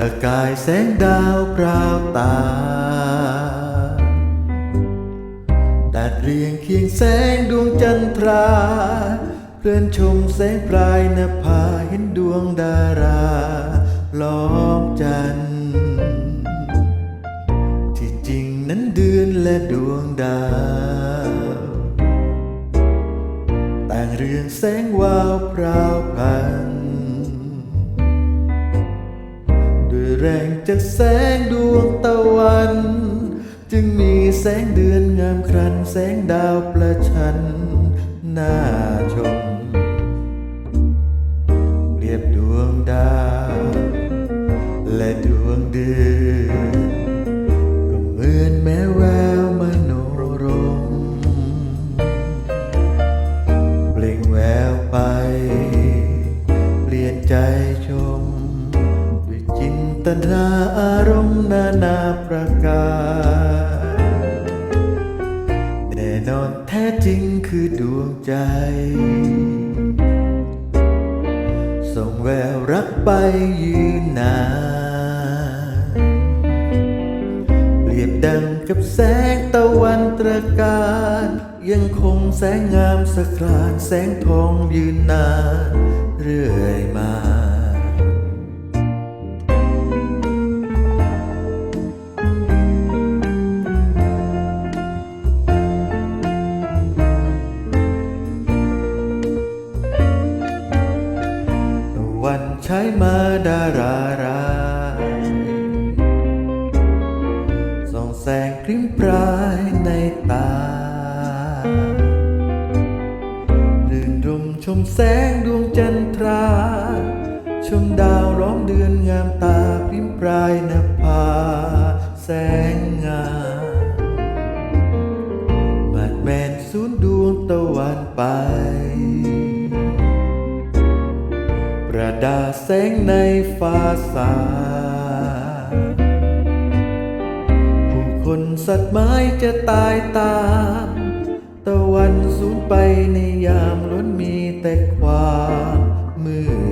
ประกายแสงดาวพราวตา ดัดเรียงเคียงแสงดวงจันทราเพลินชมแสงปลายนภาเห็นดวงดารา ล้อมจันทร์ที่จริงนั้นเดือนและดวงดาวต่างเรืองแสงวาวพราวพัน แรงจากแสงดวงตะวัน จึงมีแสงเดือนงามครัน แสงดาวประชันน่าชมเรียบดวงดาวและดวงเดือนก็เหมือนแม้แววมโนรมเปล่งแววไป เปลี่ยนใจชม ตนาอารมณ์นานาประการแน่นอนแท้จริงคือดวงใจ ส่งแววรักไปยืนนานเปรียบดังกับแสงตะวันตระการ ยังคงแสงงามสกรานแสงทองยืนนาน เรื่อยมา มาดาราราส่องแสงพริ้งปรายในตารื่นรมชมแสงดวงจันทรา ชมดาวร้อมเดือนงามตาพริ้งปรายนภา แสงงามมาดแมนสูนดวงตะวันไป ประดาแสงในฟ้าสางผู้คนสัตว์ไม้จะตายตาม ตะวันสูญไปในยามล้นมีแต่ความมืด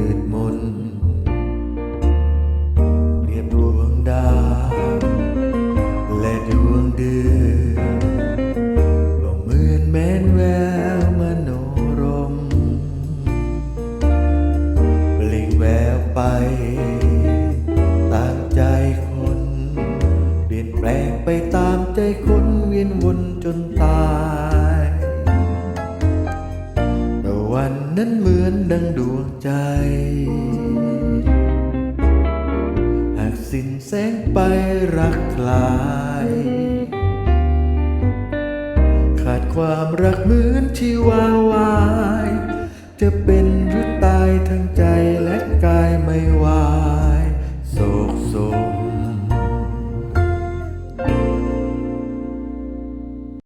ใจคนเวียนวนจนตายแต่วันนั้นเหมือนดังดวงใจ หากสิ้นแสงไปรักคลาย ขาดความรักเหมือนที่วาวาย จะเป็นหรือตายทั้งใจและกายไม่วาย โศกโศก